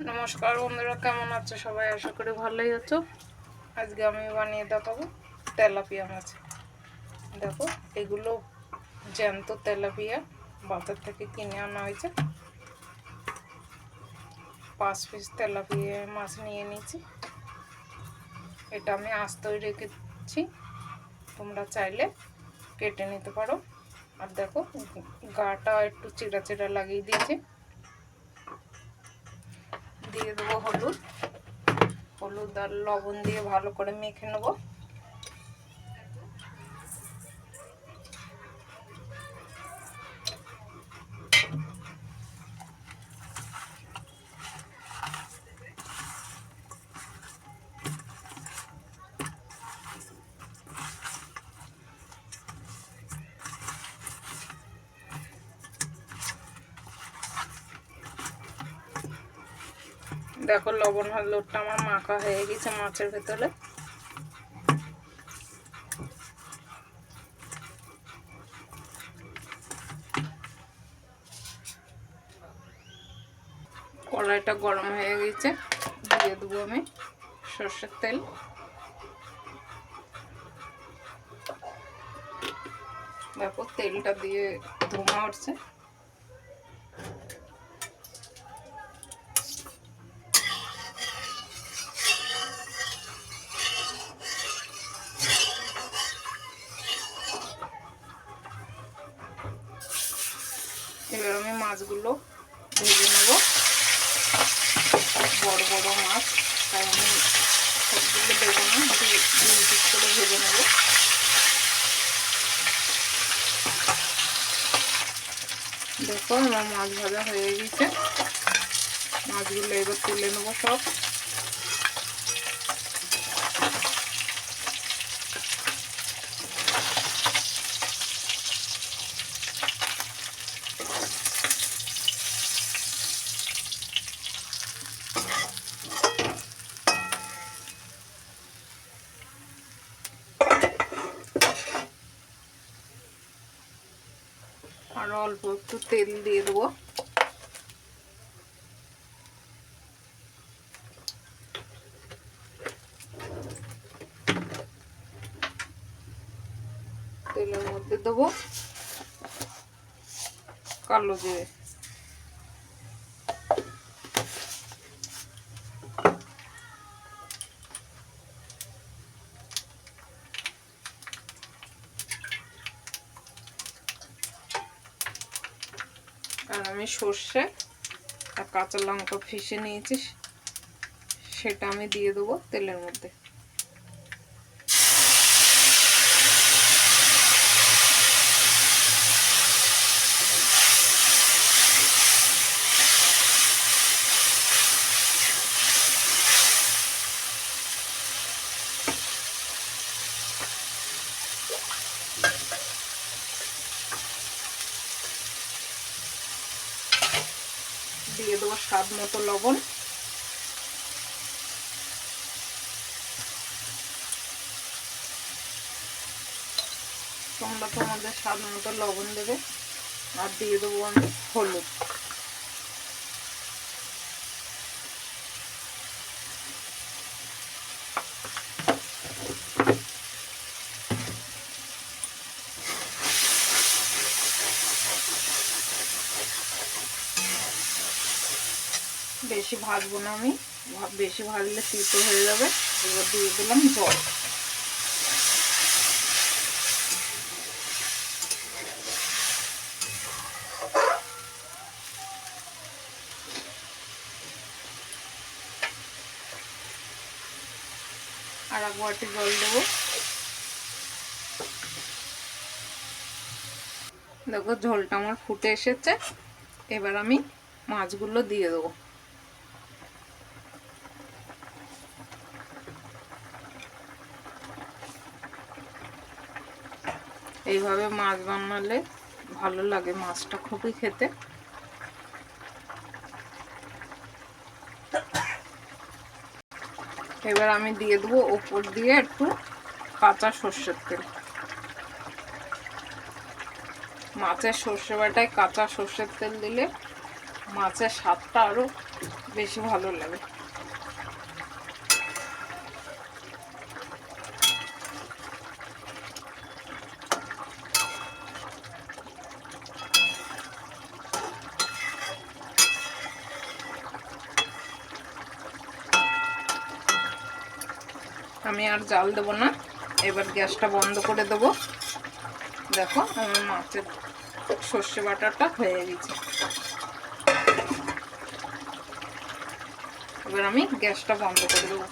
নমস্কার বন্ধুরা, কেমন আছো সবাই? আশা করি ভালোই আছো। আজকে আমি বানিয়ে দেখাবো তেলাপিয়া মাছ। দেখো, এগুলো জ্যান্ত তেলাপিয়া, বাজার থেকে কিনে আনা হয়েছে। পাঁচ পিস তেলাপিয়া মাছ নিয়ে নিয়েছি। এটা আমি আস্তই রেখেছি। তোমরা চাইলে কেটে নিতে পারো। আর দেখো, গাটা একটু চিরা চিরা লাগিয়ে দিয়েছি। দিয়ে দেবো হলুদ। হলুদ আর লবণ দিয়ে ভালো করে মেখে নেব। দেখো লবণ হলুদটা আমার মাখা হয়ে গেছে মাছের ভেতরে। কড়াইটা গরম হয়ে গেছে, দিয়ে দেবো আমি সর্ষের তেল। দেখো তেলটা দিয়ে ধোঁয়া উঠছে এবার আমি মাছগুলো ভেজে নেব। বড় বড় মাছ, তাই আমি সবগুলো দেবো না দুই করে ভেজে নেব। দেখো আমার মাছ ভাজা হয়ে গেছে। মাছগুলো এবার তুলে নেব সব আর অল্প একটু তেল দিয়ে দেবো। তেলের মধ্যে দেবো। কালো জিরে আর আমি সর্ষে আর কাঁচা লঙ্কা ফিসে নিয়েছি সেটা আমি দিয়ে দেবো তেলের মধ্যে দিয়ে দেবো স্বাদ মতো লবণ। তোমরা তোমাদের স্বাদ মতো লবণ দেবে। আর দিয়ে দেবো আমি হলুদ। বেশি ভাজবো না আমি। বেশি ভাজলে তিতো হয়ে যাবে। এবার দিয়ে দিলাম জল। আর এক বাটি জল দেবো। দেখো ঝোলটা আমার ফুটে এসেছে। এবার আমি মাছগুলো দিয়ে দেবো। এইভাবে মাছ বানালে ভালো লাগে মাছটা খুবই খেতে। এবার আমি দিয়ে দেবো ওপর দিয়ে একটু কাঁচা সর্ষের তেল। মাছের সর্ষে বাটায় কাঁচা সর্ষের তেল দিলে মাছের স্বাদটা আরও বেশি ভালো লাগে। আমি আর জাল দেব না। এবার গ্যাসটা বন্ধ করে দেবো। দেখো, আমার মাছের সর্ষে বাটারটা হয়ে গেছে। এবার আমি গ্যাসটা বন্ধ করে দেবো।